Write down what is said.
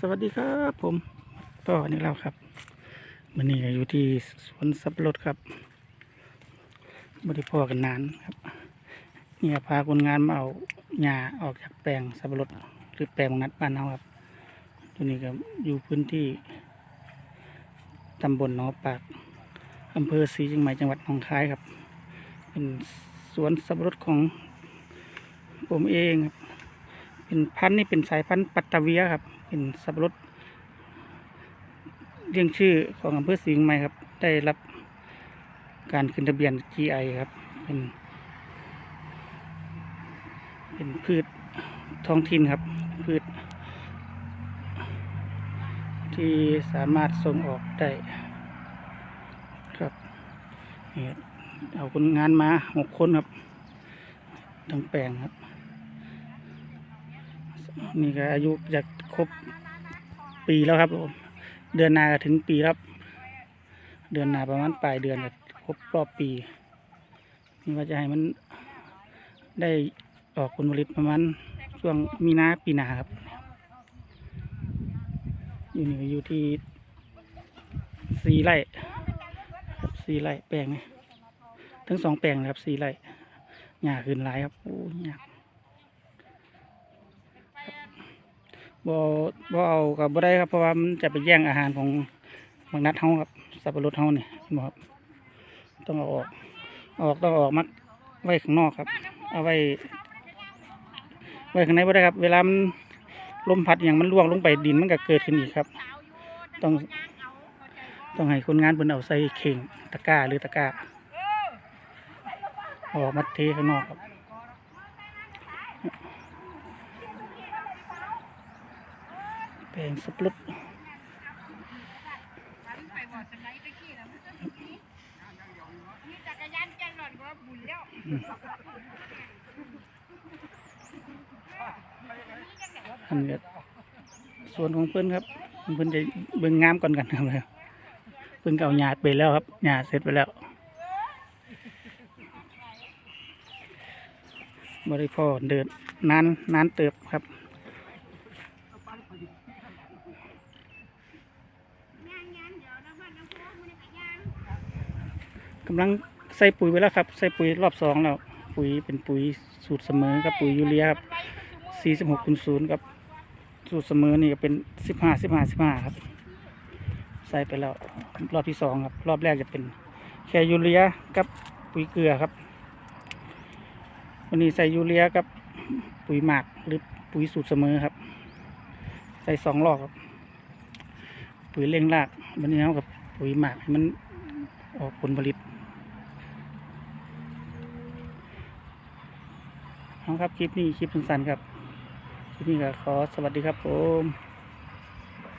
สวัสดีครับผมต่อนี่เราครับมันนี่ก็อยู่ที่สวนสับปะรดครับบริพอกันนานครับเนี่ยพาคนงานมาเอาหญ้าออกจากแปลงสับปะรดหรือแปลงนัดบ้านเราครับตัวนี้ก็อยู่พื้นที่ตำบลหนองปากอำเภอศรีเชียงใหม่จังหวัดหนองคายครับ เป็นสวนสับปะรดของผมเองครับ เป็นพันธุ์นี่เป็นสายพันธุ์ปัตตาเวียครับ เป็นสับปะรดเรียงชื่อของอำเภอสิงห์ใหม่ครับ ได้รับการขึ้นทะเบียน GI ครับ เป็น เป็นพืชท้องถิ่นครับ พืช ที่สามารถส่งออกได้ครับเอาคนงานมาหกคนครับทั้งแปลงครับ นี่ก็อายุจะครบปีแล้วครับผมเดือนหนาถึงปีครับ เดือนหนาประมาณปลายเดือนก็ครบรอบปี นี่ว่าจะให้มันได้ออกผลผลิตประมาณช่วงมีนาปีหนาครับ อยู่นี่ก็อยู่ที่สี่ไร่ครับสี่ไร่แปลงทั้งสองแปลงนะครับสี่ไร่หญ้าขึ้นหลายครับโอ้หญ้า บ่บ่เอากับบ่ได้ครับเพราะว่ามันจะไปแย่งอาหารของบางนัดเฮาครับสับปะรดเฮานี่เห็นบ่ครับต้องเอาออกออกต้องออกมัดไว้ข้างนอกครับ เอาไว้ ไว้ข้างในบ่ได้ครับ เวลามันลมพัดอย่างมันล่วงลงไปดินมันก็เกิดขึ้นอีกครับ ต้อง ต้องให้คนงานเพิ่นเอาใส่เข่งตะกร้าหรือตะกร้าอาออกมัดเทข้างนอกครับ แปลงสับปะรดล่อนก็บุญแล้วอันนี้ส่วนของเพื่อนครับเพื่อนจะเบิ่งงามก่อนกันครับเพื่อนก็เอาหญ้าไปแล้วครับหญ้าเสร็จไปแล้วบริพอเดินนานนานเติบครับ ย่างย่างเดี๋ยวนะพ่อน้ำพุมันจะย่าง กำลังใส่ปุ๋ยไปแล้วครับ ใส่ปุ๋ยรอบสองแล้ว ปุ๋ยเป็นปุ๋ยสูตรเสมอกับปุ๋ยยูเรียครับสี่สิบหกคูณศูนย์ครับ สูตรเสมอนี่ก็เป็นสิบห้าสิบห้าสิบห้าครับ ใส่ไปแล้วรอบที่สองครับ รอบแรกจะเป็นแค่ยูเรียกับปุ๋ยเกลือครับ วันนี้ใส่ยูเรียกับปุ๋ยหมักหรือปุ๋ยสูตรเสมอครับ ใส่สองรอบครับ ปุ๋ยเร่งรากวันนี้เอากับปุ๋ยหมักมันออกผลผลิตเอาครับคลิปนี้คลิปสั้นๆครับคลิปนี้ก็ขอสวัสดีครับผม